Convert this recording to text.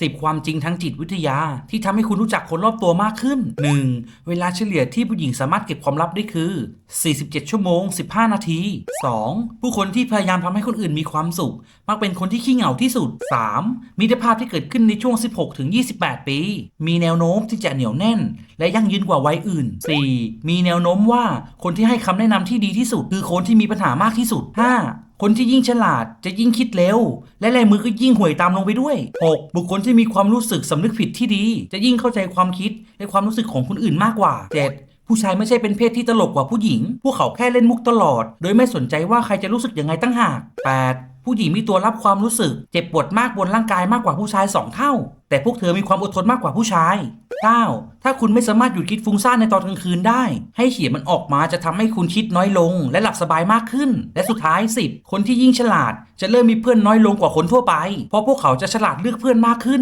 10 ความจริงทางจิตวิทยา ที่ทำให้คุณรู้จักคนรอบตัวมากขึ้น 1. เวลาเฉลี่ยที่ผู้หญิงสามารถเก็บความลับได้คือ 47 ชั่วโมง 15 นาที 2. ผู้คนที่พยายามทำให้คนอื่นมีความสุข มักเป็นคนที่ขี้เหงาที่สุด 3. มิตรภาพที่เกิดขึ้นในช่วง 16 ถึง 28 ปี มีแนวโน้มที่จะเหนียวแน่น และยั่งยืนกว่าวัยอื่น 4. มีแนวโน้มว่าคนที่ให้คำแนะนำที่ดีที่สุด คือคนที่มีปัญหามากที่สุด 5. คนที่ยิ่งฉลาดจะยิ่งคิดเร็ว และลายมือก็ยิ่งห่วยตามลงไปด้วย 6. บุคคลที่มีความรู้สึกสำนึกผิดที่ดี จะยิ่งเข้าใจความคิดและความรู้สึกของคนอื่นมากกว่า 7. ผู้ชายไม่ใช่เป็นเพศที่ตลกกว่าผู้หญิง พวกเขาแค่เล่นมุกตลอด โดยไม่สนใจว่าใครจะรู้สึกยังไงตั้งหาก 8. ผู้หญิงมีตัวรับความรู้สึก เจ็บปวดมากบนร่างกายมากกว่าผู้ชาย 2 เท่า แต่พวกเธอมีความอดทนมากกว่าผู้ชาย 9. ถ้าคุณไม่สามารถหยุดคิดฟุ้งซ่านในตอนกลางคืนได้ ให้เขียนมันออกมาจะทำให้คุณคิดน้อยลง และหลับสบายมากขึ้น และสุดท้าย 10 คนที่ยิ่งฉลาด จะเริ่มมีเพื่อนน้อยลงกว่าคนทั่วไป เพราะพวกเขาจะฉลาดเลือกเพื่อนมากขึ้น